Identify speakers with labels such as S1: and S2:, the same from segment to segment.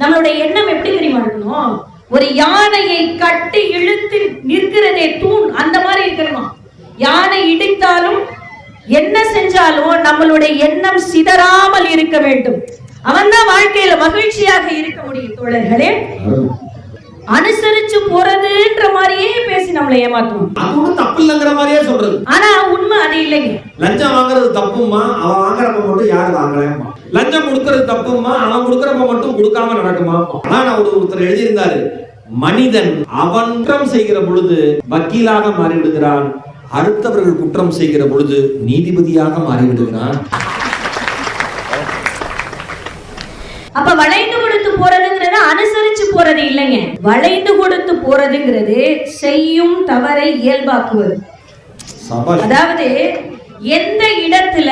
S1: நம்மளுடைய எண்ணம் எப்படி தெரியுமா இருக்கணும்? ஒரு யானையை கட்டி இழுத்து நிற்கிறதே தூண் அந்த மாதிரி இருக்கணுமா? யானை இடித்தாலும் என்ன செஞ்சாலும் நம்மளுடைய எண்ணம் சிதறாமல் இருக்க வேண்டும். அவன்தான் வாழ்க்கையில மகிழ்ச்சியாக இருக்க முடியும் தோழர்களே. அனுசரிச்சு போறதுன்ற மாதிரியே பேசி நம்மளை ஏமாத்துவோம்.
S2: அது ஒண்ணும் தப்பு இல்லைங்கிற மாதிரியே சொல்றது.
S1: ஆனா உண்மை அது இல்லைங்க.
S2: லஞ்சம் வாங்குறது தப்புமா அவன் வாங்குறப்ப மட்டும் யாரு வாங்கலம்மா லஞ்சம் கொடுக்கறது தப்புமா அவன் கொடுக்கறப்ப மட்டும் கொடுக்காம நடக்குமா? ஆனா நான் ஒரு ஒருத்தர் எழுதியிருந்தாரு மனிதன் அவன் குற்றம் செய்கிற பொழுது வக்கீலாக மாறிவிடுகிறான் அடுத்தவர்கள் குற்றம் செய்கிற பொழுது நீதிபதியாக மாறிவிடுகிறான்.
S1: அப்ப வளைந்து கொடுத்து போறதுங்கிறது அனுசரிச்சு போறது இல்லைங்க. வளைந்து கொடுத்து போறதுங்கிறது செய்யும் தவறை இயல்பாக்குவது. அதாவது எந்த இடத்துல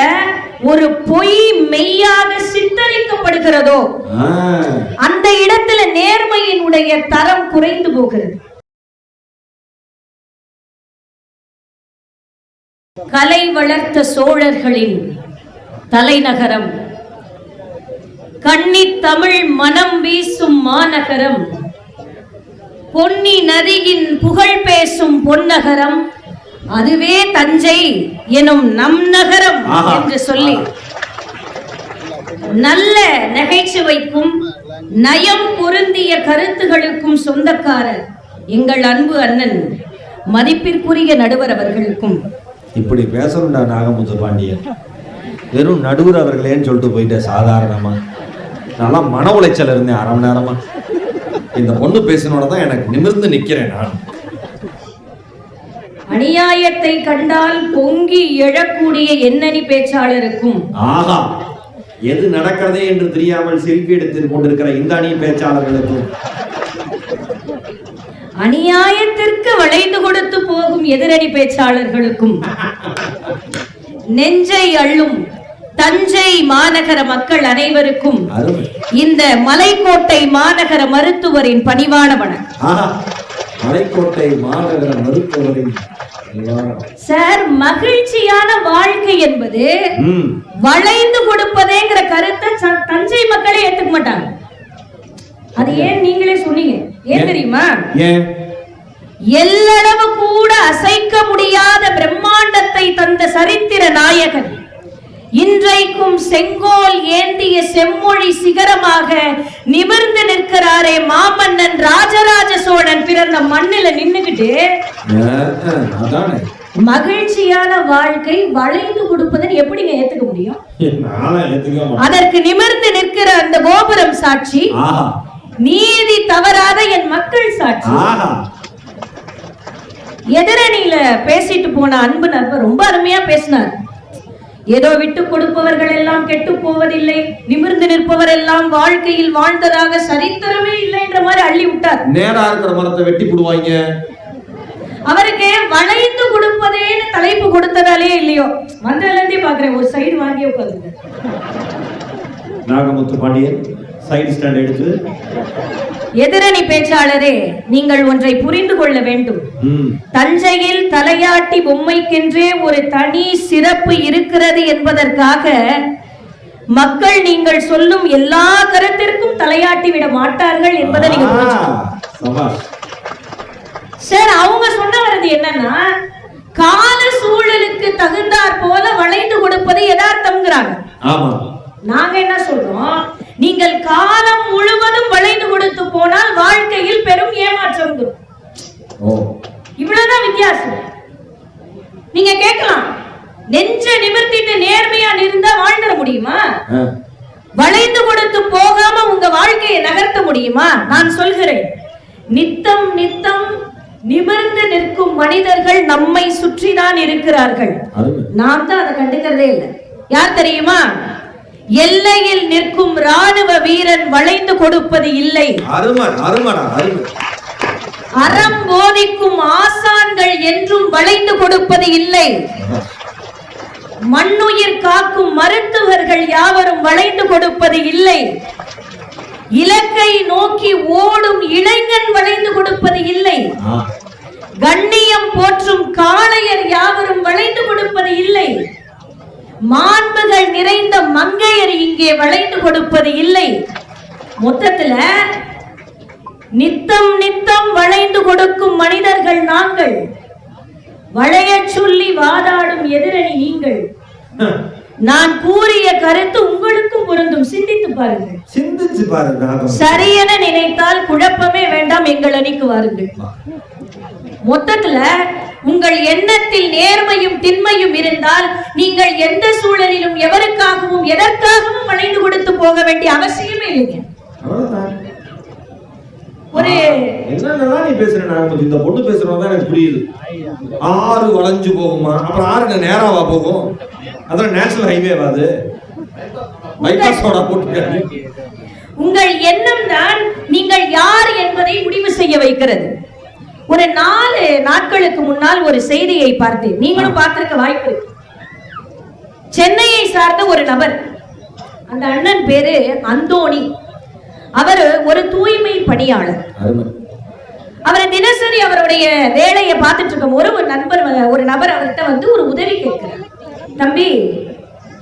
S1: ஒரு பொய் மெய்யாக சித்தரிக்கப்படுகிறதோ அந்த இடத்துல நேர்மையினுடைய தரம் குறைந்து போகிறது. கலை வளர்த்த சோழர்களின் தலைநகரம் கன்னித் தமிழ் மனம் வீசும் மாநகரம். பொன்னி நதியின் புகழ் பேசும் பொன்னகரம். அதுவே தஞ்சை எனும் நம் நகரம். என்று சொல்லி. நல்ல நகைச்சுவைக்கும் நயம் பொருந்திய கருத்துகளுக்கும் சொந்தக்காரர் எங்கள் அன்பு அண்ணன் மதிப்பிற்குரிய நடுவர் அவர்களுக்கும்.
S2: இப்படி பேசணும்டா நாகமுத்து பாண்டியன். வெறும் நடுவர் அவர்களேன்னு சொல்லிட்டு போயிட்டேன் சாதாரணமா? நல்லா மன உளைச்சல் இருந்தேன் அரை மணி நேரமா. இந்த பொண்ணு பேசினோட தான் எனக்கு நிமிர்ந்து நிக்கிறேன் நான்.
S1: அநியாயத்தை கண்டால் பொங்கி எழக்கூடிய எண்ணனி பேச்சாளருக்கும்.
S2: ஆஹா எது நடக்கிறதே என்று தெரியாமல் செல்ஃபி எடுத்து கொண்டிருக்கிற இந்த அணி பேச்சாளர்களுக்கும்.
S1: அநியாயத்திற்கு வளைந்து கொடுத்து போகும் எதிரணி பேச்சாளர்களுக்கும். நெஞ்சை அள்ளும் தஞ்சை மாநகர மக்கள் அனைவருக்கும் இந்த மலைக்கோட்டை மாநகர மருத்துவரின் பணிவான வணக்கம்.
S2: மலைக்கோட்டை மாநகர மருத்துவரின்.
S1: சார் மகிழ்ச்சியான வாழ்க்கை என்பது வளைந்து கொடுப்பதேங்கிற கருத்தை தஞ்சை மக்களே ஏத்துக்க மாட்டாங்க. அது ஏன் நீங்களே சொன்னீங்க? ஏன் தெரியுமா? எல்லளவு கூட அசைக்க முடியாத பிரம்மாண்டத்தை தந்த சரித்திர நாயகன் இன்றைக்கும் செங்கோல் ஏந்திய செம்மொழி சிகரமாக நிமிர்ந்து நிற்கிறாரே மாமன்னன் ராஜராஜ சோழன். பிறந்த மண்ணில நின்னுகிட்டு மகிழ்ச்சியான வாழ்க்கை வளைந்து கொடுப்பதை எப்படிங்க ஏத்துக்க முடியும். அதற்கு நிமிர்ந்து நிற்கிற அந்த கோபுரம் சாட்சி நீதி தவறாத என் மக்கள் சாட்சி. எதிரணியில பேசிட்டு போன அன்பு நண்பர் ரொம்ப அருமையா பேசினார். ஏதோ விட்டு கொடுப்பவர்கள் எல்லாம் கெட்டு போவதில்லை நிமிர்ந்து நிற்பவர் எல்லாம் வாழ்க்கையில் வாழ்ந்ததாக சரித்திரமே இல்லைன்ற மாதிரி அள்ளி விட்டார்.
S2: நேரா இருக்கிற மரத்தை வெட்டி போடுவாங்க.
S1: அவருக்கு வளைந்து கொடுப்பதேன்னு தலைப்பு கொடுத்ததாலே இல்லையோ? வந்ததுல இருந்தே பாக்குறேன் ஒரு சைடு வாங்கி உட்காந்துங்க
S2: நாகமுத்து பாண்டியன். சைடு ஸ்டாண்ட் எடுத்து.
S1: எதிரணி பேச்சாளரே நீங்கள் ஒன்றை புரிந்து கொள்ள வேண்டும். தஞ்சையில் தலையாட்டி பொம்மைக்கென்றே ஒரு தனி சிறப்பு இருக்கிறது என்பதற்காக மக்கள் நீங்கள் சொல்லும் எல்லா கருத்திற்கும் தலையாட்டி விட மாட்டார்கள் என்பதை நீங்க சார் அவங்க சொன்ன வரது என்னன்னா கால சூழலுக்கு தகுந்தாற் போல வளைந்து கொடுப்பது யதார்த்தம்ங்கிறாங்க. நாங்க என்ன சொல்றோம்? நீங்கள் காலம் முழுவதும் வளைந்து கொடுத்து போனால் வாழ்க்கையில் பெரும் ஏமாற்றம் இவ்வளவுதான் வித்தியாசம். நீங்க கேட்கலாம். நெஞ்ச நிமிர்த்திட்டு நேர்மையா இருந்தா வாழ்ந்துட முடியுமா? வளைந்து கொடுத்து போகாம உங்க வாழ்க்கையை நகர்த்த முடியுமா? நான் சொல்கிறேன். நித்தம் நித்தம் நிமிர்ந்து நிற்கும் மனிதர்கள் நம்மை சுற்றிதான் இருக்கிறார்கள். நாம் தான் அதை கண்டுக்கிறதே இல்லை. யார் தெரியுமா? எல்லையில் நிற்கும் ராணுவ வீரன் வளைந்து கொடுப்பது இல்லை. அறம் போதிக்கும் ஆசான்கள் என்றும் வளைந்து கொடுப்பது இல்லை. மண்ணுயிர் காக்கும் மருத்துவர்கள் யாவரும் வளைந்து கொடுப்பது இல்லை. இலக்கை நோக்கி ஓடும் இளைஞன் வளைந்து கொடுப்பது இல்லை. கண்ணியம் போற்றும் காளையர் யாவரும் வளைந்து கொடுப்பது இல்லை. மாண்புகள் நிறைந்த மங்கையர் இங்கே வளைந்து கொடுப்பது இல்லை. மொத்தத்துல நித்தம் நித்தம் வளைந்து கொடுக்கும் மனிதர்கள் நாங்கள். வளையச் சொல்லி வாதாடும் எதிரணி நீங்கள். நான் கூறிய கருத்து உங்களுக்கும் பொருந்தும். சிந்தித்து பாருங்கள்.
S2: சிந்திச்சு பாரு நாகம்
S1: சரியென நினைத்தால் குழப்பமே வேண்டாம். எங்கள் அணிக்கு வாருங்கள். மொத்தத்துல உங்கள் எண்ணத்தில் நேர்மையும் திண்மையும் இருந்தால் நீங்கள் எந்த சூழலிலும் எவருக்காகவும் எதற்காகவும் வளைந்து கொடுத்து போக வேண்டிய அவசியமே இல்லைங்க. ஒரு
S2: என்னென்னலாம் நீ பேசுற நாகமதி இந்த பொண்ணு பேசுறவங்க எனக்கு புரியுது. ஆறு வளைஞ்சு போகுமா? அப்புறம் ஆறு நேராவா போகும்? அதான் நேஷனல் ஹைவேவா அது? பைபாஸோட போட்டுருக்காரு
S1: உங்கள் எண்ணம் தான் நீங்கள் யார் என்பதை முடிவு செய்ய வைக்கிறது. ஒரு நாலு நாட்களுக்கு முன்னால் ஒரு செய்தியை பார்த்தேன். நீங்களும் பார்த்திருக்க வாய்ப்பு இருக்கு. சென்னையை சார்ந்த ஒரு நபர் அந்த அண்ணன் பேரு அந்தோணி. அவர் ஒரு தூய்மை பணியாளர். அவர் தினசரி அவருடைய வேலையை பார்த்துட்டு இருக்கும் ஒரு நண்பர் ஒரு நபர் அவர்கிட்ட வந்து ஒரு உதவி கேட்கிறார். தம்பி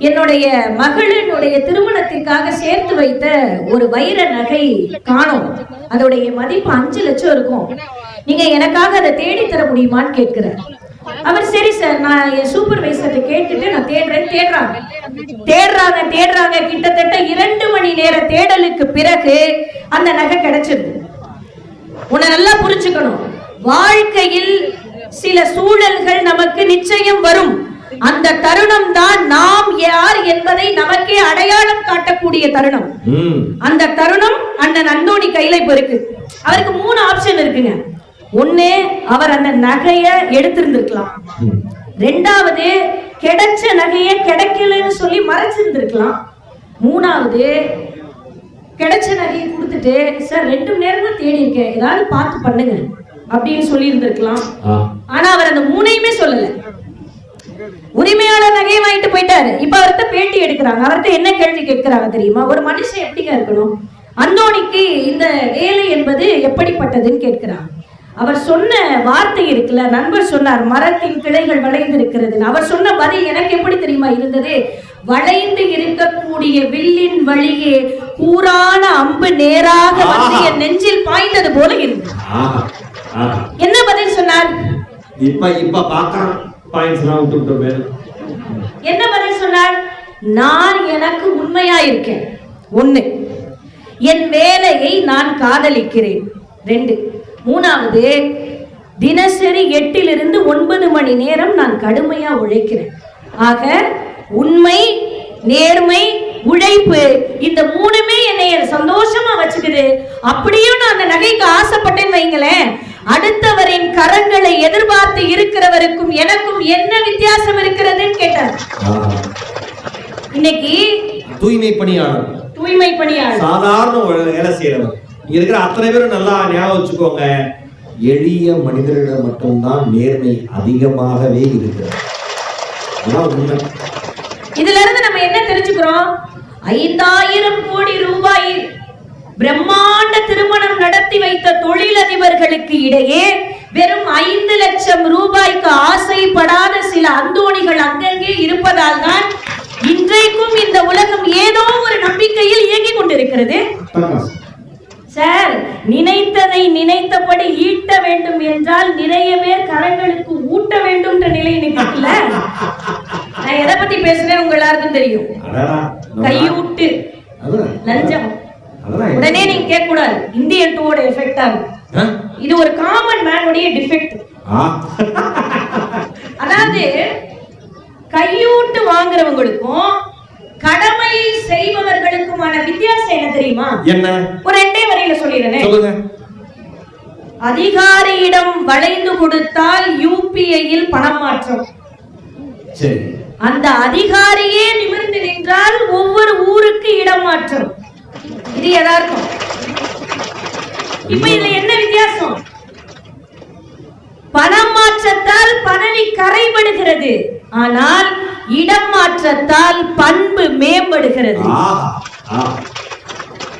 S1: என்னுடைய மகளினுடைய திருமணத்திற்காக சேர்த்து வைத்த ஒரு வைர நகை காணோம். அதோடைய மதிப்பு அஞ்சு லட்சம் இருக்கும். நீங்க எனக்காக அதை தேடி தர முடியுமான்னு கேட்கிறார். அவர் சரி சார் நான் என் சூப்பர்வைசர்ட்ட கேட்டுட்டு நான் தேடுறேன் தேடுறாங்க. தேடுறாங்க தேடுறாங்க. கிட்டத்தட்ட இரண்டு மணி நேர தேடலுக்கு பிறகு அந்த நகை கிடைச்சிருக்கு உன்னை நல்லா புரிஞ்சுக்கணும். வாழ்க்கையில் சில சூழல்கள் நமக்கு நிச்சயம் வரும். அந்த தருணம் தான் நாம் யார் என்பதை நமக்கே அடையாளம் காட்டக்கூடிய தருணம். அந்த தருணம் அண்ணன் அந்தோணி கையில இப்ப இருக்கு. அவருக்கு மூணு ஆப்ஷன் இருக்குங்க. ஒண்ணு அவர் அந்த நகைய எடுத்திருந்திருக்கலாம். ரெண்டாவது கிடைச்ச நகைய கிடைக்கலன்னு சொல்லி மறைச்சிருந்திருக்கலாம். மூணாவது கிடைச்ச நகையை கொடுத்துட்டு சார் ரெண்டு மணி நேரமா தேடி இருக்கேன். ஏதாவது பார்த்து பண்ணுங்க. அப்படின்னு சொல்லி இருந்திருக்கலாம். ஆனா அவர் அந்த மூணையுமே சொல்லல. உரிமையாளர் நகையை வாங்கிட்டு போயிட்டாரு. இப்ப அவர்கிட்ட பேட்டி எடுக்கிறாங்க. அவர்கிட்ட என்ன கேள்வி கேட்கிறாங்க தெரியுமா? ஒரு மனுஷன் எப்படிங்க இருக்கணும்? அந்தோணிக்கு இந்த வேலை என்பது எப்படிப்பட்டதுன்னு கேட்கிறாங்க. அவர் சொன்ன வார்த்தை இருக்குல்ல நண்பர் சொன்னார் மரத்தின் கிளைகள் வளைந்திருக்கிறது அவர் சொன்ன பதில் எனக்கு எப்படி தெரியுமா இருந்தது? வளைந்து இருக்கக்கூடிய வில்லின் வழியே கூரான அம்பு நேராக வந்து என் நெஞ்சில் பாய்ந்தது போல இருந்தது. என்ன பதில் சொன்னார்?
S2: இப்ப இப்ப பாக்குறான் பாயிண்ட்ஸ் எல்லாம் விட்டு
S1: என்ன பதில் சொன்னார்? நான் எனக்கு உண்மையா இருக்கேன் ஒண்ணு என் வேலையை நான் காதலிக்கிறேன். ரெண்டு மூணாவது தினசரி எட்டிலிருந்து ஒன்பது மணி நேரம் நான் கடுமையா உழைக்கிறேன். ஆக உண்மை நேர்மை உழைப்பு இந்த மூணுமே என்னை சந்தோஷமா வச்சுக்குது. அப்படியும் நான் அந்த நகைக்கு ஆசைப்பட்டேன்னு வைங்களேன். அடுத்தவரின் கரங்களை எதிர்பார்த்து இருக்கிறவருக்கும் எனக்கும் என்ன வித்தியாசம் இருக்கிறதுன்னு கேட்டார். இன்னைக்கு
S2: தூய்மை பணியாளர்
S1: தூய்மை பணியாளர்
S2: சாதாரண வேலை செய்யறவர். இங்க இருக்கிற அத்தனை பேரும் நல்லா ஞாபகம் வச்சுக்கோங்க. எளிய மனிதரிடம் மட்டும்தான் நேர்மை அதிகமாகவே இருக்கிறது.
S1: இதுல இருந்து நம்ம என்ன தெரிஞ்சுக்கிறோம்? ஐந்தாயிரம் கோடி ரூபாயில் பிரம்மாண்ட திருமணம் நடத்தி வைத்த தொழிலதிபர்களுக்கு இடையே வெறும் ஐந்து லட்சம் ரூபாய்க்கு ஆசைப்படாத சில அந்தோணிகள் அங்கங்கே இருப்பதால் தான் இன்றைக்கும் இந்த உலகம் ஏதோ ஒரு நம்பிக்கையில் இயங்கிக் கொண்டிருக்கிறது. சார் நினைத்ததை நினைத்தபடி ஈட்ட வேண்டும் என்றால் நிறைய பேர் கரங்களுக்கு ஊட்ட வேண்டும்ன்ற நிலை இன்னைக்கு இருக்குல்ல நான் எதை பத்தி பேசுறேன் உங்க எல்லாருக்கும் தெரியும் கையூட்டு. லஞ்சம் உடனே நீங்க கேட்க கூடாது இந்தியன் டூவோட எஃபெக்ட் ஆகும்? இது ஒரு காமன் மேனுடைய டிஃபெக்ட். அதாவது கையூட்டு வாங்குறவங்களுக்கும் கடமை செய்பவர்களுக்குமான வித்தியாசம் என்ன தெரியுமா?
S2: என்ன?
S1: ஒரு ரெண்டே வரையில சொல்லிடுறேன். அதிகாரியிடம் வளைந்து கொடுத்தால் யூபிஐயில் பணம் மாற்றம். அந்த அதிகாரியே நிமிர்ந்து நின்றால் ஒவ்வொரு ஊருக்கு இடம் மாற்றம். இது யதார்த்தம் இப்ப இதுல என்ன வித்தியாசம்? பணம் மாற்றத்தால் பதவி கரைபடுகிறது. ஆனால் இடம் மாற்றத்தால் பண்பு மேம்படுகிறது.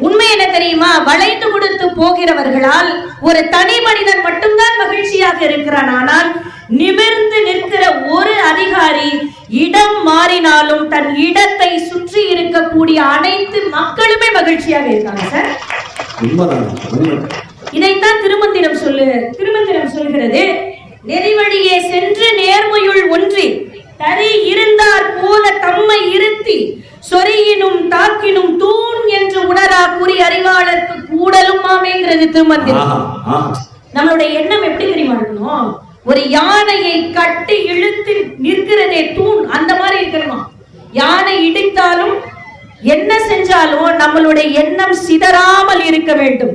S1: உண்மை என்ன தெரியுமா? வளைந்து கொடுத்து போகிறவர்களால் ஒரு தனி மனிதன் மட்டும்தான் மகிழ்ச்சியாக இருக்கிறான். ஆனால் நிமிர்ந்து நிற்கிற ஒரு அதிகாரி இடம் மாறினாலும் தன் இடத்தை சுற்றி இருக்கக்கூடிய அனைத்து மக்களுமே மகிழ்ச்சியாக இருக்காங்க சார். இதைத்தான் திருமந்திரம் சொல்லு திருமந்திரம் சொல்கிறது. நெறிவழியே சென்று நேர்மையுள் ஒன்றி தரி இருந்தார் போல தம்மை இருத்தி சொறியினும் தாக்கினும் குறி அறிவாளருக்கு கூடலும் ஆமேங்கிறது திருமந்திரம். நம்மளுடைய எண்ணம் எப்படி தெரியுமா இருக்கணும்? ஒரு யானையை கட்டி இழுத்து நிற்கிறதே தூண் அந்த மாதிரி இருக்கணுமா யானை இடித்தாலும் என்ன செஞ்சாலும் நம்மளுடைய எண்ணம் சிதறாமல் இருக்க வேண்டும்.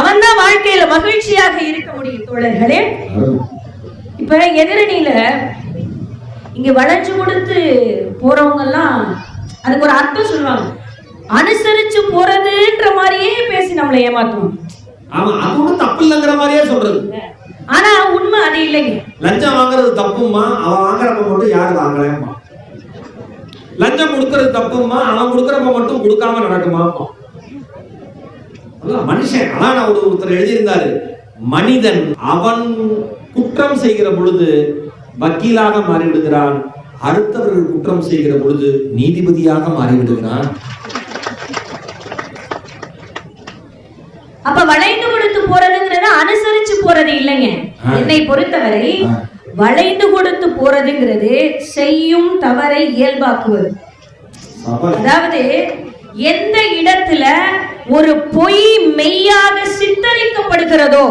S1: அவன்தான் வாழ்க்கையில மகிழ்ச்சியாக இருக்க முடியும் தோழர்களே. இப்ப எதிரணியில இங்க வளைஞ்சு கொடுத்து போறவங்க எல்லாம் அதுக்கு ஒரு அர்த்தம் சொல்லுவாங்க. அனுசரிச்சு போறதுன்ற மாதிரியே பேசி நம்மளை ஏமாத்துவோம்.
S2: ஆமா அது ஒண்ணும் தப்பு இல்லைங்கிற மாதிரியே சொல்றது.
S1: ஆனா உண்மை அது இல்லைங்க.
S2: லஞ்சம் வாங்குறது தப்புமா அவன் வாங்குறப்ப மட்டும் யார் வாங்கலம்மா லஞ்சம் கொடுக்கறது தப்புமா அவன் கொடுக்கறப்ப மட்டும் கொடுக்காம நடக்குமா? மனுஷன். அதான் நான் ஒரு ஒருத்தர் எழுதியிருந்தாரு. மனிதன் அவன் குற்றம் செய்கிற பொழுது வக்கீலாக மாறிவிடுகிறான். அடுத்தவர்கள் குற்றம் செய்கிற பொழுது நீதிபதியாக மாறிவிடுகிறான்.
S1: அப்ப வளைந்து கொடுத்து போறதுங்கிறது அனுசரிச்சு போறது இல்லைங்க. என்னை பொறுத்தவரை. வளைந்து கொடுத்து போறதுங்கிறது செய்யும் தவறை இயல்பாக்குவது. அதாவது எந்த இடத்துல ஒரு பொய் மெய்யாக சித்தரிக்கப்படுகிறதோ.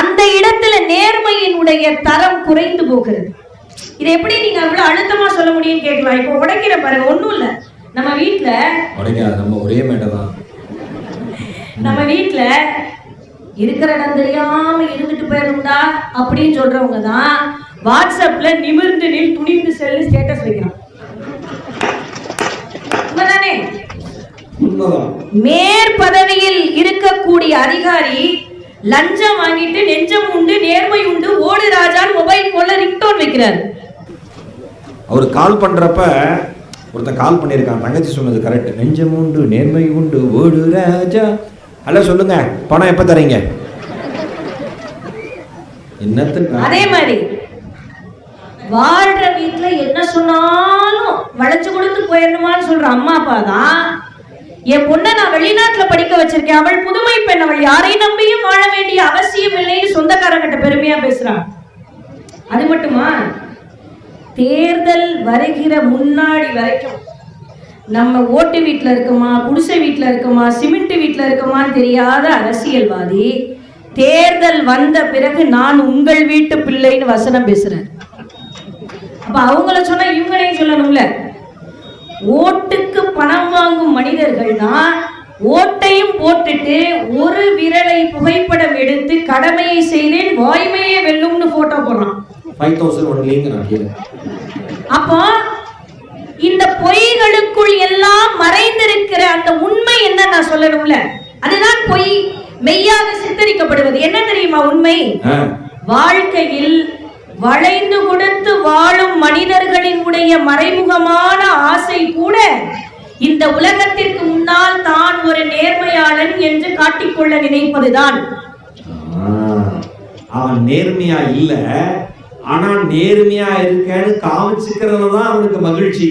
S1: அந்த இடத்துல நேர்மையினுடைய தரம் குறைந்து போகிறது இது எப்படி நீங்க அவ்வளவு அழுத்தமா சொல்ல முடியும்னு கேட்கலாம் இப்போ உடைக்கிற பாருங்க ஒண்ணும் இல்ல நம்ம வீட்ல
S2: உடைக்காது நம்ம ஒரே மேடை தான்
S1: நம்ம வீட்ல இருக்கிற இடம் தெரியாம இருந்துட்டு போயிடணும்டா அப்படின்னு சொல்றவங்க தான் வாட்ஸ்அப்ல நிமிர்ந்து நில் துணிந்து செல்லு ஸ்டேட்டஸ் வைக்கிறான். உண்மைதானே?
S2: உண்மைதான்.
S1: மேற் பதவியில் இருக்கக்கூடிய அதிகாரி லஞ்சம் வாங்கிட்டு நெஞ்சம் உண்டு நேர்மை உண்டு ஓடு ராஜான்னு மொபைல் போன்ல ரிங்டோன் வைக்கிறாரு.
S2: அவர் கால் பண்றப்ப ஒருத்தன் கால் பண்ணியிருக்கான். தங்கச்சி சொன்னது கரெக்ட் நெஞ்சம் உண்டு நேர்மை உண்டு ஓடு ராஜா. ஹலோ சொல்லுங்க. பணம் எப்ப தரீங்க? என்னத்துக்கு
S1: அதே மாதிரி வாழ்ற வீட்டுல என்ன சொன்னாலும் வளைச்சு கொடுத்து போயிடணுமான்னு சொல்ற அம்மா அப்பா தான். என் பொண்ணை நான் வெளிநாட்டுல படிக்க வச்சிருக்கேன். அவள் புதுமை பெண். அவள் யாரையும் நம்பியும் வாழ வேண்டிய அவசியம் இல்லைன்னு சொந்தக்காரங்கிட்ட பெருமையா பேசுறான். அது மட்டுமா? தேர்தல் வருகிற முன்னாடி வரைக்கும் நம்ம ஓட்டு வீட்டில் இருக்கோமா குடிசை வீட்டில் இருக்கோமா சிமெண்ட் வீட்டில் இருக்கோமான்னு தெரியாத அரசியல்வாதி தேர்தல் வந்த பிறகு நான் உங்கள் வீட்டு பிள்ளைன்னு வசனம் பேசுறேன் அப்ப அவங்கள சொன்னா இவங்களையும் சொல்லணும்ல. ஓட்டுக்கு பணம் வாங்கும் மனிதர்கள் தான் ஓட்டையும் போட்டுட்டு ஒரு விரலை புகைப்படம் எடுத்து கடமையை செய்தேன் வாய்மையே வெல்லும்னு போட்டோ போடுறான். அப்போ இந்த பொய்களுக்குள் எல்லாம் மறைந்திருக்கிற அந்த உண்மை என்ன நான் சொல்லணும்ல. அதுதான் பொய். மெய்யாக சித்தரிக்கப்படுவது. என்ன தெரியுமா உண்மை? வாழ்க்கையில் வளைந்து கொடுத்து வாழும் மனிதர்களினுடைய மறைமுகமான ஆசை கூட இந்த உலகத்திற்கு முன்னால் தான் ஒரு நேர்மையாளன் என்று காட்டிக்கொள்ள நினைப்பதுதான்.
S2: அவன் நேர்மையா இல்ல ஆனா நேர்மையா இருக்கேன்னு காமிச்சுக்கிறதுல தான் அவனுக்கு மகிழ்ச்சி.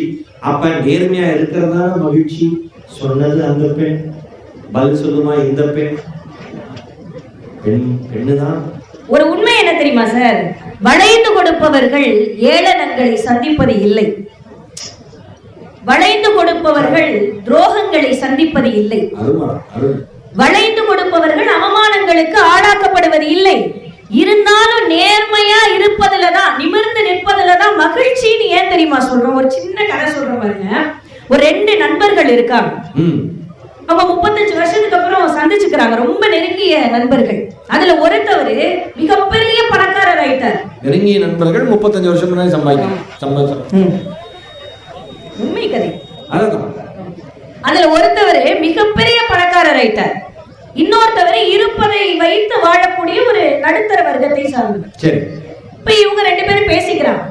S2: அப்ப நேர்மையா இருக்கிறதா மகிழ்ச்சி? சொன்னது அந்த பெண். பதில் சொல்லுமா இந்த பெண்? பெண் பெண்ணுதான்.
S1: ஒரு உண்மை என்ன தெரியுமா சார்? வளைந்து கொடுப்பவர்கள் ஏளனங்களை சந்திப்பது இல்லை. வளைந்து கொடுப்பவர்கள் துரோகங்களை சந்திப்பது இல்லை. வளைந்து கொடுப்பவர்கள் அவமானங்களுக்கு ஆளாக்கப்படுவது இல்லை. இருந்தாலும் நேர்மையா இருப்பதுல தான் நிமிர்ந்து நிற்பதுல தான் மகிழ்ச்சின்னு ஏன் தெரியுமா சொல்றோம்? ஒரு சின்ன கதை சொல்றேன் பாருங்க. ஒரு ரெண்டு நண்பர்கள் இருக்காங்க. அவங்க முப்பத்தஞ்சு வருஷத்துக்கு அப்புறம் சந்திச்சுக்கிறாங்க. ரொம்ப நெருங்கிய நண்பர்கள். அதுல ஒருத்தவர் மிகப்பெரிய பணக்காரர் ஆயிட்டார்.
S2: நெருங்கிய நண்பர்கள் முப்பத்தஞ்சு வருஷம் முன்னாடி சம்பாதிச்சோம்
S1: உண்மை கதை. அதுல ஒருத்தவர் மிகப்பெரிய பணக்காரர் ஆயிட்டார். இன்னொருத்தவர் இருப்பதை வைத்து வாழக்கூடிய ஒரு நடுத்தர வர்க்கத்தை சார்ந்தவர்.
S2: சரி.
S1: இப்ப இவங்க ரெண்டு பேரும் பேசிக்கிறாங்க.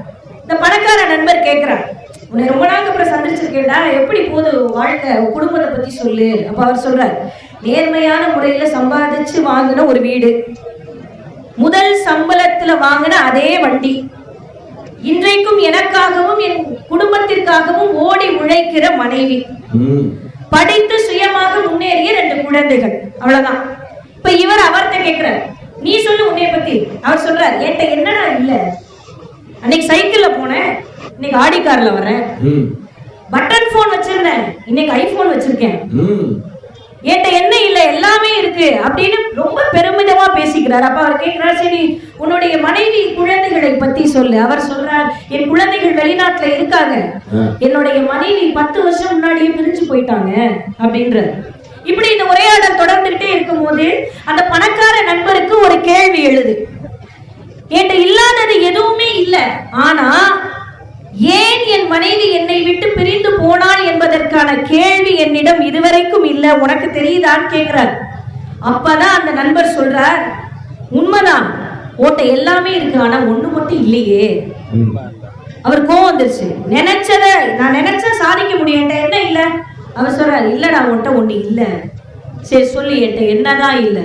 S1: இந்த பணக்கார நண்பர் கேக்குறார். உன்னை ரொம்ப நாளுக்கு அப்புறம் சந்திச்சிருக்கேன்டா. எப்படி உன் வாழ்க்கை குடும்பத்தை பத்தி சொல்லு. அப்ப அவர் சொல்றார். நேர்மையான முறையில சம்பாதிச்சு வாங்கின ஒரு வீடு. முதல் சம்பளத்துல வாங்கின அதே வண்டி. இன்றைக்கும் எனக்காகவும் என் குடும்பத்திற்காகவும் ஓடி உழைக்கிற மனைவி. படித்து சுயமாக முன்னேறிய ரெண்டு குழந்தைகள். அவ்வளவுதான். இப்ப இவர் அவர்கிட்ட கேக்குறார். நீ சொல்லு உன்னைய பத்தி. அவர் சொல்றார் என்கிட்ட என்னடா இல்ல? அன்னைக்கு சைக்கிள்ல போனேன். இன்னைக்கு ஆடி கார்ல வரேன்
S2: ம்.
S1: பட்டன் போன் வச்சிருந்தேன். இன்னைக்கு ஐபோன் வச்சிருக்கேன்.
S2: ம்.
S1: என்கிட்ட என்ன இல்ல? எல்லாமே இருக்கு அப்படின்னு ரொம்ப பெருமிதமா பேசிக்கிறார். அப்ப அவர் கேட்கிறார் சரி உன்னுடைய மனைவி குழந்தைகளை பத்தி சொல்லு. அவர் சொல்றார் என் குழந்தைகள் வெளிநாட்டுல இருக்காங்க. என்னுடைய மனைவி பத்து வருஷம் முன்னாடியே பிரிஞ்சு போயிட்டாங்க அப்படின்றார். இப்படி இந்த உரையாடல் தொடர்ந்துகிட்டே இருக்கும்போது அந்த பணக்கார நண்பருக்கு ஒரு கேள்வி எழுது. என்கிட்ட இல்லாதது எதுவுமே இல்ல. ஆனா மனைவி என்னை விட்டு பிரிந்து போனாள் என்பதற்கான கேள்வி என்னிடம் இதுவரைக்கும் இல்ல. உனக்கு தெரியுதான்னு கேக்குறார். அப்பதான் அந்த நண்பர் சொல்றார் உண்மைதான். ஓட்ட எல்லாமே இருக்கு. ஆனா ஒண்ணு மட்டும் இல்லையே. அவர் கோவம் வந்துருச்சு. நினைச்சத நான் நினைச்சா சாதிக்க முடியும். என்கிட்ட என்ன இல்ல? அவர் சொல்றாரு இல்லடா உன்கிட்ட ஒண்ணு இல்ல. சரி சொல்லு என்கிட்ட என்னதான் இல்ல?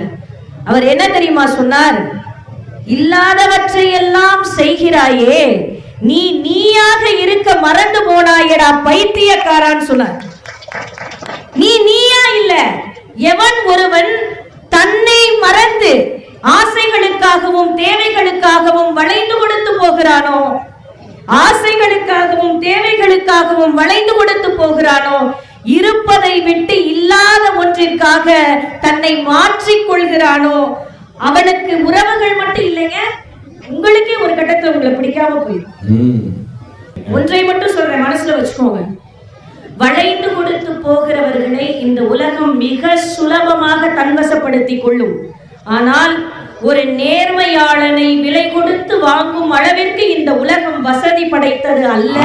S1: அவர் என்ன தெரியுமா சொன்னார்? இல்லாதவற்றை எல்லாம் செய்கிறாயே. நீ நீயாக இருக்க மறந்து போனாயடா பைத்தியக்காரான்னு சொன்னார் நீ நீயா இல்ல. எவன் ஒருவன் தன்னை மறந்து ஆசைகளுக்காகவும் தேவைகளுக்காகவும் வளைந்து கொடுத்து போகிறானோ ஆசைகளுக்காகவும் தேவைகளுக்காகவும் வளைந்து கொடுத்து போகிறானோ இருப்பதை விட்டு இல்லாத ஒன்றிற்காக தன்னை மாற்றிக் கொள்கிறானோ அவனுக்கு உறவுகள் மட்டும் இல்லைங்க? உங்களுக்கே ஒரு கட்டத்துல உங்களை பிடிக்காம போயிடும். ஒன்றை மட்டும் சொல்றேன் மனசுல வச்சுக்கோங்க. வளைந்து கொடுத்து போகிறவர்களை இந்த உலகம் மிக சுலபமாக தன்வசப்படுத்தி கொள்ளும். ஆனால் ஒரு நேர்மையாளனை விலை கொடுத்து வாங்கும் அளவிற்கு இந்த உலகம் வசதி படைத்தது அல்ல.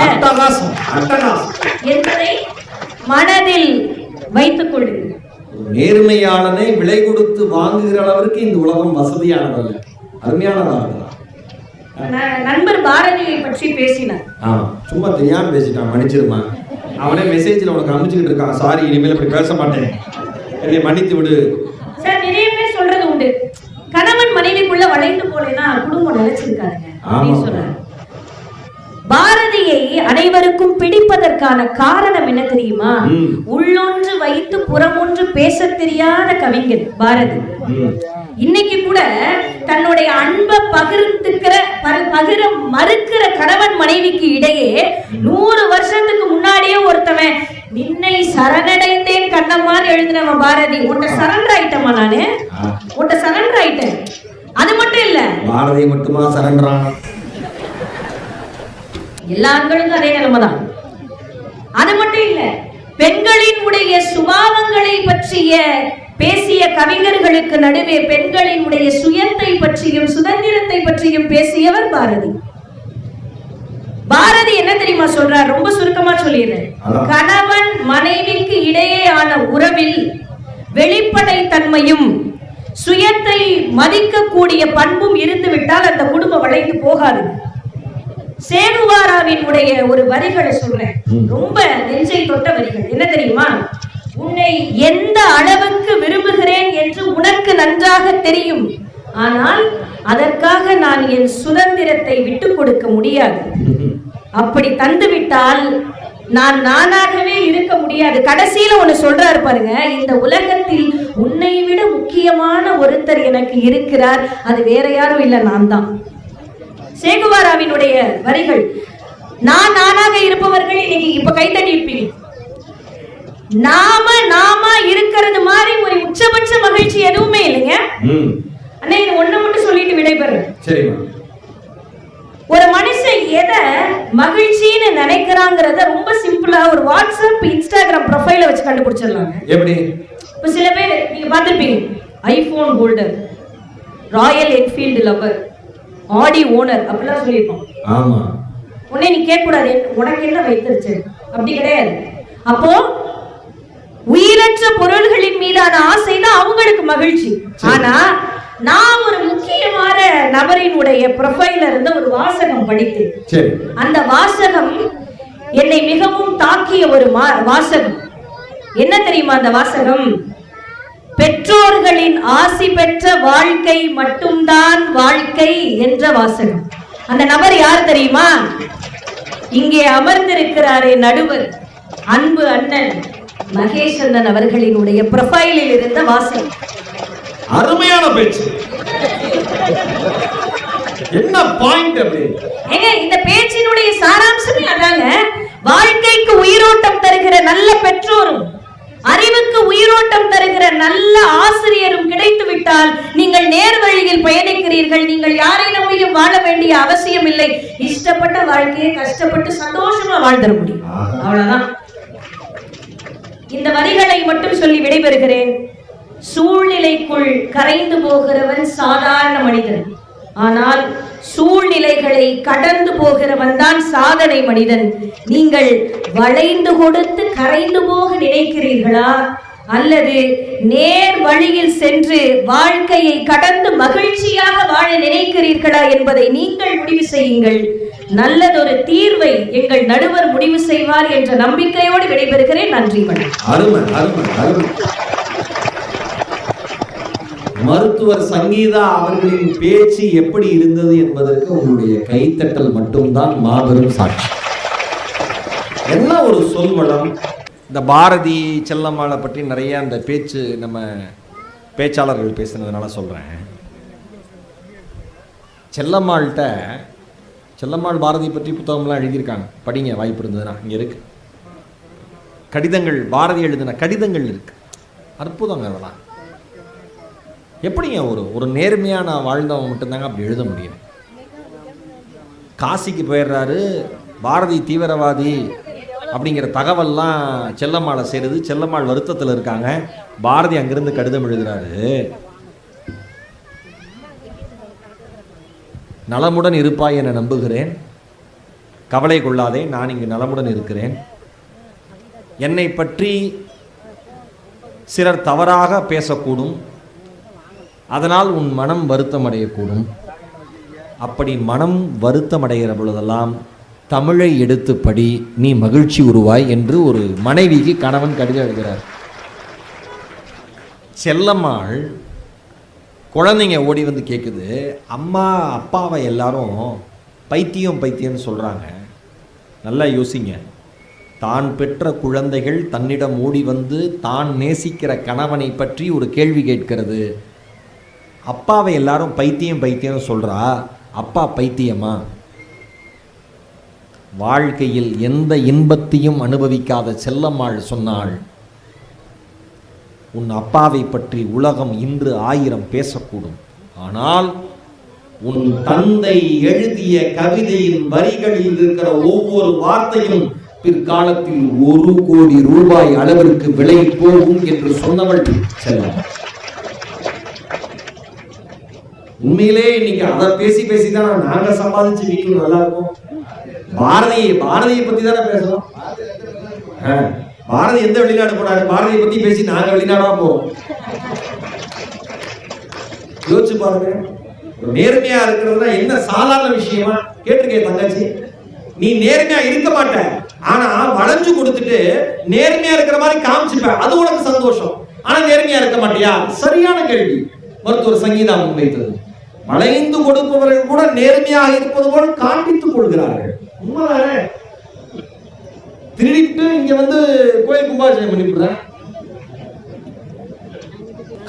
S1: என்பதை மனதில் வைத்துக் கொள்ளுங்கள்.
S2: நேர்மையாளனை விலை கொடுத்து வாங்குகிற அளவிற்கு இந்த உலகம் வசதியானதல்ல. அருமையான வார்த்தை
S1: ந- நண்பர் பாரதியை பற்றி பேசினார்.
S2: சும்மா தெரியாம பேசிட்டான் மன்னிச்சிருமா அவனே மெசேஜ்ல உனக்கு அனுப்பிச்சுக்கிட்டு இருக்கான். சாரி இனிமேல் இப்படி பேச மாட்டேன். என்னை மன்னித்து விடு.
S1: சார் நிறைய பேர் சொல்றது உண்டு. கணவன் மனைவிக்குள்ள வளைந்து போலேன்னா குடும்பம் நிலைச்சிருக்காருங்க அப்படின்னு
S2: ஆமா.
S1: சொல்றாரு பாரதியை அனைவருக்கும் பிடிப்பதற்கான காரணம் என்ன தெரியுமா. உள்ளொன்று வைத்து புறமொன்று பேசத் தெரியாத கவிஞர் பாரதி. இன்னைக்கு கூட தன்னுடைய அன்பை பகிர்ந்துக்கிற பகிர மறுக்கிற கணவன் மனைவிக்கு இடையே நூறு வருஷத்துக்கு முன்னாடியே ஒருத்தவன் நின்னை சரணடைந்தேன் கண்ணம்மான்னு எழுதினவன் பாரதி. உன்ட்ட சரண்டர் ஆயிட்டமா நானு. உன்ட்ட சரண்டர் ஆயிட்டேன். அது மட்டும் இல்ல.
S2: பாரதி மட்டுமா சரண்டரான்?
S1: எல்லா ஆண்களுக்கும் அதே நிலைமை தான் அது மட்டும் இல்ல பெண்களின் உடைய சுபாவங்களை பற்றிய பேசிய கவிஞர்களுக்கு நடுவே பெண்களின் உடைய சுயத்தை பற்றியும் சுதந்திரத்தை பற்றியும் பேசியவர் பாரதி. பாரதி என்ன தெரியுமா சொல்றார்? ரொம்ப சுருக்கமா சொல்லிடுறேன். கணவன் மனைவிக்கு இடையேயான உறவில் வெளிப்படை தன்மையும் சுயத்தை மதிக்கக்கூடிய பண்பும் இருந்து விட்டால் அந்த குடும்பம் வளைந்து போகாது. சேகுவாராவின் உடைய ஒரு வரிகளை சொல்றேன். ரொம்ப நெஞ்சை தொட்ட வரிகள். என்ன தெரியுமா? உன்னை எந்த அளவுக்கு விரும்புகிறேன் என்று உனக்கு நன்றாக தெரியும். ஆனால் அதற்காக நான் என் சுதந்திரத்தை விட்டுக் கொடுக்க முடியாது. அப்படி தந்துவிட்டால் நான் நானாகவே இருக்க முடியாது. கடைசியில ஒண்ணு சொல்றாரு பாருங்க இந்த உலகத்தில் உன்னை விட முக்கியமான ஒருத்தர் எனக்கு இருக்கிறார். அது வேற யாரும் இல்ல நான் தான். சேகுவாராவினுடைய வரிகள் நான் நானாக இருப்பவர்கள் இன்னைக்கு இப்ப கைத்தட்டி இருப்பீங்க. நாம நாம இருக்கிறது மாதிரி ஒரு உச்சபட்ச மகிழ்ச்சி எதுவுமே இல்லைங்க. அண்ணா இது ஒண்ணு மட்டும் சொல்லிட்டு விடைபெறேன்
S2: சரிம்மா
S1: ஒரு மனுஷன் எதை மகிழ்ச்சின்னு நினைக்கிறாங்கிறத ரொம்ப சிம்பிளா ஒரு வாட்ஸ்அப் இன்ஸ்டாகிராம் ப்ரொஃபைல வச்சு கண்டுபிடிச்சிடலாங்க.
S2: எப்படி?
S1: இப்போ சில பேர் நீங்க பார்த்திருப்பீங்க iPhone holder Royal Enfield lover Audi owner அப்படிலாம் சொல்லியிருப்போம்.
S2: ஆமா.
S1: உடனே நீ கேட்கக்கூடாது. உனக்கு என்ன வைத்திருச்சு? அப்படி கிடையாது. அப்போ உயிரற்ற பொருள்களின் மீதான ஆசை தான் அவங்களுக்கு மகிழ்ச்சி. ஆனா நான் ஒரு முக்கியமான நபரினுடைய ப்ரொஃபைல இருந்த ஒரு வாசகம் படித்தேன். அந்த வாசகம் என்னை மிகவும் தாக்கிய ஒரு வாசகம். என்ன தெரியுமா அந்த வாசகம்? பெற்றோர்களின் ஆசி பெற்ற வாழ்க்கை மட்டும்தான் வாழ்க்கை என்ற வாசகம். அந்த நபர் யார் தெரியுமா? இங்கே அமர்ந்திருக்கிறாரே நடுவர் அன்பு அண்ணன் மகேஷ் அண்ணன் அவர்களினுடைய ப்ரொஃபைலில் இருந்த வாசகம்.
S2: அருமையான பேச்சு. என்ன பாயிண்ட் அப்படி
S1: ஏங்க இந்த பேச்சினுடைய சாராம்சமே அதாங்க வாழ்க்கைக்கு உயிரோட்டம் தருகிற நல்ல பெற்றோரும் அறிவுக்கு உயிரோட்டம் தருகிற நல்ல ஆசிரியரும் கிடைத்து விட்டால் நீங்கள் நேர் வழியில் பயணிக்கிறீர்கள். நீங்கள் யாரை நம்பியும் வாழ வேண்டிய அவசியம் இல்லை. இஷ்டப்பட்ட வாழ்க்கையை கஷ்டப்பட்டு சந்தோஷமா வாழ்ந்துட முடியும். அவ்வளவுதான். இந்த வரிகளை மட்டும் சொல்லி விடைபெறுகிறேன். சூழ்நிலைக்குள் கரைந்து போகிறவன் சாதாரண மனிதன். ஆனால் சூழ்நிலைகளை கடந்து போகிறவன் தான் சாதனை மனிதன். நீங்கள் வளைந்து கொடுத்து கரைந்து போக நினைக்கிறீர்களா? அல்லது நேர் வழியில் சென்று வாழ்க்கையை கடந்து மகிழ்ச்சியாக வாழ நினைக்கிறீர்களா என்பதை நீங்கள் முடிவு செய்யுங்கள். நல்லதொரு தீர்வை எங்கள் நடுவர் முடிவு செய்வார் என்ற நம்பிக்கையோடு விடைபெறுகிறேன். நன்றி வணக்கம்.
S2: மருத்துவர் சங்கீதா அவர்களின் பேச்சு எப்படி இருந்தது என்பதற்கு உங்களுடைய கைத்தட்டல் மட்டும்தான் மாபெரும் சாட்சி. என்ன ஒரு சொல்வளம்? இந்த பாரதி செல்லம்மாளை பற்றி நிறைய அந்த பேச்சு நம்ம பேச்சாளர்கள் பேசுனதுனால சொல்றேன். செல்லம்மாள்கிட்ட செல்லம்மாள் பாரதி பற்றி புத்தகம்லாம் எழுதியிருக்காங்க. படிங்க வாய்ப்பு இருந்ததுன்னா இங்கே இருக்கு. கடிதங்கள் பாரதி எழுதின கடிதங்கள் இருக்கு. அற்புதங்க அதெல்லாம். எப்படிங்க ஒரு ஒரு நேர்மையான வாழ்ந்தவன் மட்டும்தாங்க அப்படி எழுத முடியும்? காசிக்கு போயிடுறாரு பாரதி தீவிரவாதி அப்படிங்கிற தகவல்லாம் செல்லம்மாளை சேருது. செல்லம்மாள் வருத்தத்தில் இருக்காங்க. பாரதி அங்கிருந்து கடிதம் எழுதுகிறாரு நலமுடன் இருப்பாய் என நம்புகிறேன். கவலை கொள்ளாதே நான் இங்கு நலமுடன் இருக்கிறேன். என்னை பற்றி சிலர் தவறாக பேசக்கூடும். அதனால் உன் மனம் வருத்தமடையக்கூடும். அப்படி மனம் வருத்தமடைகிற பொழுதெல்லாம் தமிழை எடுத்து படி நீ மகிழ்ச்சி உருவாய் என்று ஒரு மனைவிக்கு கணவன் கடிதம் எழுதுகிறார். செல்லம்மாள் குழந்தைங்க ஓடி வந்து கேட்குது அம்மா அப்பாவை எல்லாரும் பைத்தியம் பைத்தியம்னு சொல்கிறாங்க நல்லா யோசிங்க. தான் பெற்ற குழந்தைகள் தன்னிடம் ஓடி வந்து தான் நேசிக்கிற கணவனை பற்றி ஒரு கேள்வி கேட்கிறது. அப்பாவை எல்லாரும் பைத்தியம் பைத்தியம்னு சொல்கிறா அப்பா பைத்தியமா? வாழ்க்கையில் எந்த இன்பத்தையும் அனுபவிக்காத செல்லம்மாள் சொன்னாள் உன் அப்பாவை பற்றி உலகம் இன்று ஆயிரம் பேசக்கூடும். ஆனால் உன் தந்தை எழுதிய கவிதையின் வரிகளில் இருக்கிற ஒவ்வொரு வார்த்தையும் பிற்காலத்தில் ஒரு கோடி ரூபாய் அளவிற்கு விலை போகும் என்று சொன்னவள் செல்லம் உண்மையிலே இன்னைக்கு அதை பேசி பேசி தான் நாங்க சம்பாதிச்சு நல்லா இருக்கும். பாரதி பாரதியை பத்தி தானே பேசணும் பாரதி எந்த வெளிநாடு போனாரு? பாரதியை பத்தி பேசி நாங்க வெளிநாடா போறோம் யோசிச்சு பாருங்க. நேர்மையா இருக்கிறதுனா என்ன சாதாரண விஷயமா? கேட்டிருக்கேன் தங்கச்சி. நீ நேர்மையா இருக்க மாட்ட. ஆனா வளைஞ்சு கொடுத்துட்டு நேர்மையா இருக்கிற மாதிரி காமிச்சுப்ப. அது உனக்கு சந்தோஷம். ஆனா நேர்மையா இருக்க மாட்டியா? சரியான கேள்வி. மருத்துவர் சங்கீதா முன்வைத்தது. வளைந்து கொடுப்பவர்கள் கூட நேர்மையாக இருப்பது போல் காண்பித்துக் கொள்கிறார்கள். உண்மைதானே திருடிட்டு இங்க வந்து கோயில் கும்பாபிஷேகம் பண்ணிவிடுறேன்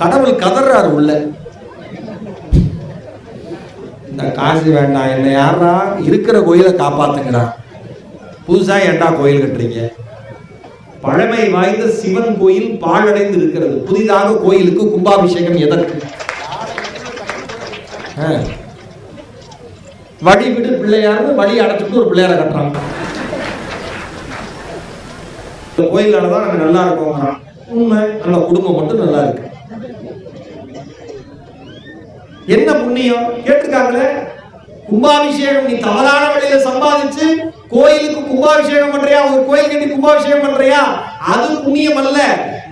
S2: கடவுள் கதறாரு உள்ள. இந்த காசு வேண்டாம் என்ன யாரா இருக்கிற கோயிலை காப்பாத்துங்கடா. புதுசா ஏன்டா கோயில் கட்டுறீங்க? பழமை வாய்ந்த சிவன் கோயில் பாழடைந்து இருக்கிறது புதிதாக கோயிலுக்கு கும்பாபிஷேகம் எதற்கு? வடி வழி விடு பிள்ளையார்னு வழி அடைச்சிட்டு ஒரு பிள்ளையார கட்டுறாங்க. இந்த கோயிலால தான் நாங்கள் நல்லா இருக்கோம் உண்மை நல்ல குடும்பம் மட்டும் நல்லா இருக்கு. என்ன புண்ணியம்? கேட்டிருக்காங்களே? கும்பாபிஷேகம் நீ தவறான வழியில சம்பாதிச்சு கோயிலுக்கு கும்பாபிஷேகம் பண்றியா? ஒரு கோயில் கட்டி கும்பாபிஷேகம் பண்றியா? அது புண்ணியம் அல்ல.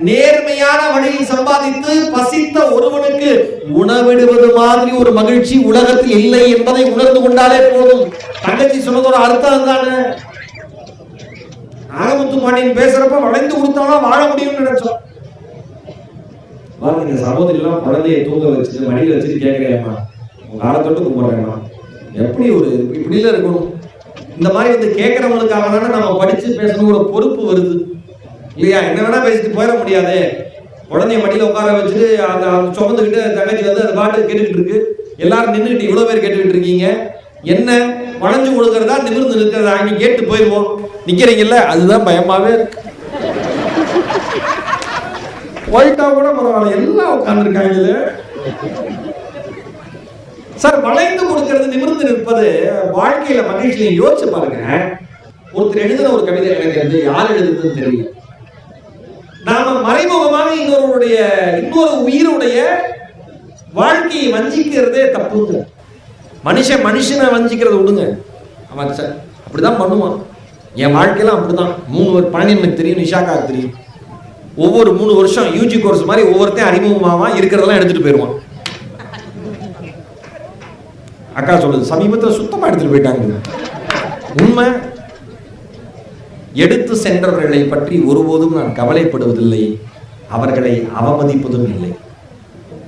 S2: நேர்மையான வழியில் சம்பாதித்து பசித்த ஒருவனுக்கு உணவிடுவது மாதிரி ஒரு மகிழ்ச்சி உலகத்தில் இல்லை என்பதை உணர்ந்து கொண்டாலே போதும். தங்கச்சி ஒரு அர்த்தம் தானே நாகமுத்து பாண்டியன் பேசுறப்ப வளைந்து கொடுத்தாலும் வாழ முடியும்னு நினைச்சோம். பாருங்க சகோதரி எல்லாம் குழந்தைய தூங்க வச்சுட்டு மடியில் வச்சுட்டு கேட்கிறேம்மா உங்க காலத்தொட்டு கும்பிட்றேம்மா. எப்படி ஒரு இப்படில இருக்கணும்? இந்த மாதிரி வந்து கேட்கறவங்களுக்காக தானே நம்ம படிச்சு பேசணும் ஒரு பொறுப்பு வருது. இல்லையா என்ன வேணா பேசிட்டு போயிட முடியாது. உடனே மடியில உட்கார வச்சுட்டு அந்த அந்த சுமந்துக்கிட்டு தங்கச்சி வந்து அது பாட்டு கேட்டுக்கிட்டு இருக்கு. எல்லாரும் நின்றுக்கிட்டு இவ்வளவு பேர் கேட்டுக்கிட்டு இருக்கீங்க. என்ன? வளைஞ்சு கொடுக்கறதா நிமிர்ந்து நிற்கிறதா? நீ கேட்டு போயிருவோம் நிக்கிறீங்கல்ல? அதுதான் பயமாவே இருக்கு. போயிட்டா கூட பரவாயில்ல. எல்லாம் உட்கார்ந்துருக்காங்களே சார் வளைந்து கொடுக்கறது நிமிர்ந்து நிற்பது வாழ்க்கையில மகிழ்ச்சியை யோசிச்சு பாருங்க. ஒருத்தர் எழுதின ஒரு கவிதை எனக்கு வந்து யார் எழுதுதுன்னு தெரியல. நாம மறைமுகமாக இன்னொருடைய இன்னொரு உயிருடைய வாழ்க்கையை வஞ்சிக்கிறதே தப்புங்க. மனுஷன் மனுஷனை வஞ்சிக்கிறத விடுங்க அவன் சார் அப்படிதான் பண்ணுவான். என் வாழ்க்கையில அப்படிதான். மூணு வரு- பழனி தெரியும் நிஷாக்காக்கு தெரியும். ஒவ்வொரு மூணு வருஷம் யூஜி கோர்ஸ் மாதிரி ஒவ்வொருத்தையும் அறிமுகமாவான் இருக்கிறதெல்லாம் எடுத்துட்டு போயிடுவான். அக்கா சொல்லுது சமீபத்தில் சுத்தமா எடுத்துட்டு போயிட்டாங்க. உண்மை எடுத்து சென்றவர்களை பற்றி ஒருபோதும் நான் கவலைப்படுவதில்லை. அவர்களை அவமதிப்பதும் இல்லை.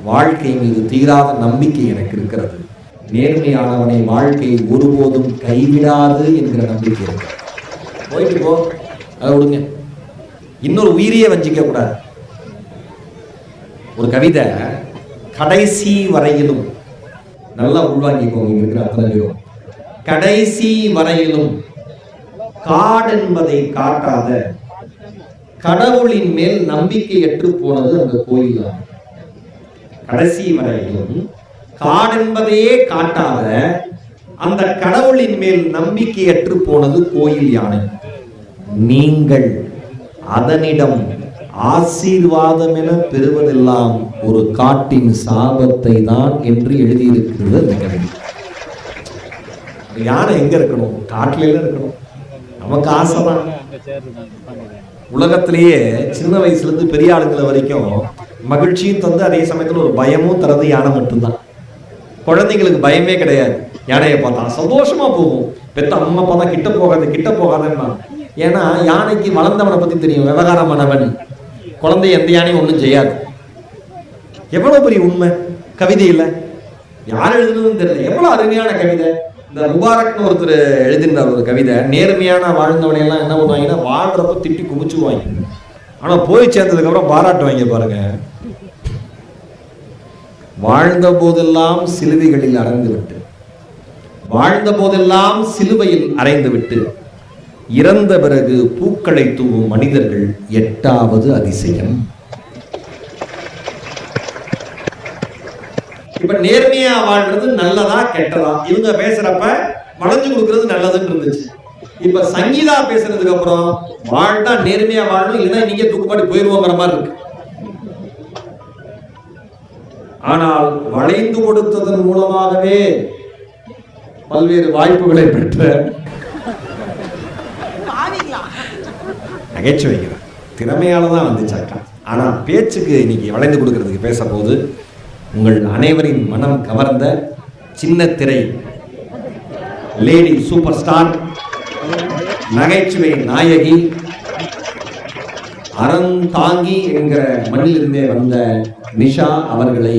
S2: வாழ்க்கை மீது தீராத நம்பிக்கை எனக்கு இருக்கிறது. நேர்மையானவனை வாழ்க்கை ஒருபோதும் கைவிடாது என்கிற நம்பிக்கை இருக்கு. போயிட்டு போ. அதை விடுங்க. இன்னொரு உயிரியை வஞ்சிக்க கூடாது. ஒரு கவிதை கடைசி வரையிலும் நல்லா உள்வாங்கிக்கோங்க இருக்கிற அத்தனை பேரும். கடைசி வரையிலும் காடென்பதை காட்டாத கடவுளின் மேல் நம்பிக்கையற்று போனது அந்த கோயில் தான். கடைசி வரையிலும் காடென்பதையே காட்டாத அந்த கடவுளின் மேல் நம்பிக்கையற்று போனது கோயில் யானை. நீங்கள் அதனிடம் ஆசீர்வாதம் என பெறுவதெல்லாம் ஒரு காட்டின் சாபத்தை தான் என்று எழுதியிருக்கிறது அந்த கவிதை. யானை எங்க இருக்கணும்? காட்டுல இருக்கணும். நமக்கு ஆசைதான் உலகத்திலேயே சின்ன வயசுல இருந்து பெரிய ஆளுங்களை வரைக்கும் மகிழ்ச்சியும் தந்து அதே சமயத்துல ஒரு பயமும் தரது யானை மட்டும்தான். குழந்தைங்களுக்கு பயமே கிடையாது. யானையை பார்த்தா சந்தோஷமா போகும். பெத்த அம்மா பார்த்தா கிட்ட போகாது கிட்ட போகாதன்னா ஏன்னா யானைக்கு வளர்ந்தவனை பத்தி தெரியும். விவகாரமானவன். குழந்தை எந்த யானையும் ஒண்ணும் செய்யாது. எவ்வளவு பெரிய உண்மை? கவிதை இல்ல. யார் எழுதுனதுன்னு தெரியல. எவ்வளவு அருமையான கவிதை? இந்த முபாரக்னு ஒருத்தர் எழுதினார் ஒரு கவிதை நேர்மையான வாழ்ந்தவனை எல்லாம் என்ன பண்ணுவாங்கன்னா வாழ்றப்ப திட்டி குமிச்சுவாங்க ஆனா போய் சேர்ந்ததுக்கு அப்புறம் பாராட்டுவாங்க பாருங்க. வாழ்ந்த போதெல்லாம் சிலுவைகளில் அடைந்து விட்டு வாழ்ந்த போதெல்லாம் சிலுவையில் அறைந்து விட்டு இறந்த பிறகு பூக்களை தூவும் மனிதர்கள் எட்டாவது அதிசயம். இப்ப நேர்மையா வாழ்றது நல்லதா கெட்டதா? இவங்க பேசுறப்ப வளைஞ்சு கொடுக்கறது நல்லதுன்னு இருந்துச்சு. இப்ப சங்கீதா பேசுறதுக்கு அப்புறம் வாழ்ந்தா நேர்மையா வாழணும் இல்லைன்னா நீங்க தூக்குப்பாடி போயிருவோங்கிற மாதிரி இருக்கு. ஆனால் வளைந்து கொடுத்ததன் மூலமாகவே பல்வேறு வாய்ப்புகளை பெற்ற நகைச்சுவைகிறார் திறமையால தான் வந்துச்சு அக்கா ஆனா பேச்சுக்கு இன்னைக்கு வளைந்து கொடுக்கறதுக்கு பேச போது உங்கள் அனைவரின் மனம் கவர்ந்த சின்ன திரை லேடி சூப்பர் ஸ்டார் நகைச்சுவை நாயகி அறந்தாங்கி என்கிற மண்ணிலிருந்தே வந்த நிஷா அவர்களை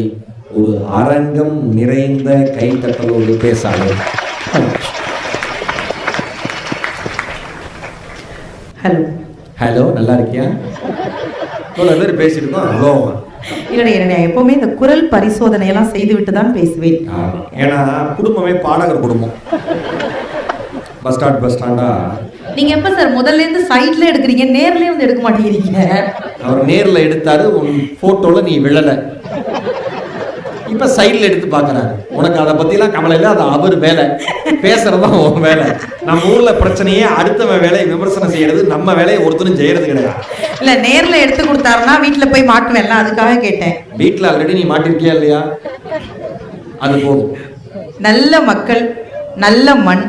S2: ஒரு அரங்கம் நிறைந்த கைத்தட்டலோடு பேசாமல்
S1: ஹலோ
S2: ஹலோ நல்லா இருக்கியா? இவ்வளோ பேர் பேசியிருக்கோம் அவ்வளோ.
S3: இல்லைடா இல்லைடா எப்பவுமே இந்த குரல் பரிசோதனை எல்லாம் செய்து விட்டு தான் பேசுவேன்
S2: ஏன்னா குடும்பமே பாடகர் குடும்பம். பஸ் ஸ்டாண்ட் பஸ் ஸ்டாண்டா?
S3: நீங்க எப்ப சார் முதல்ல இருந்து சைட்ல எடுக்கிறீங்க நேர்லயே வந்து எடுக்க மாட்டேங்கிறீங்க?
S2: அவர் நேர்ல எடுத்தாரு உன் போட்டோல நீ விழல. இப்ப சைடுல எடுத்து பாக்குறாரு உனக்கு அதை பத்திலாம் கவலை இல்லை அது அவர் வேலை. பேசுறதுதான் உன் வேலை. நம்ம ஊர்ல பிரச்சனையே அடுத்தவன் வேலையை விமர்சனம் செய்யறது நம்ம வேலையை ஒருத்தரும் செய்யறது கிடையாது.
S3: இல்ல நேர்ல எடுத்து கொடுத்தாருன்னா வீட்டுல போய் மாட்டுவேன்ல அதுக்காக கேட்டேன்.
S2: வீட்டுல ஆல்ரெடி நீ மாட்டிருக்கியா இல்லையா? அது போதும்.
S3: நல்ல மக்கள் நல்ல மண்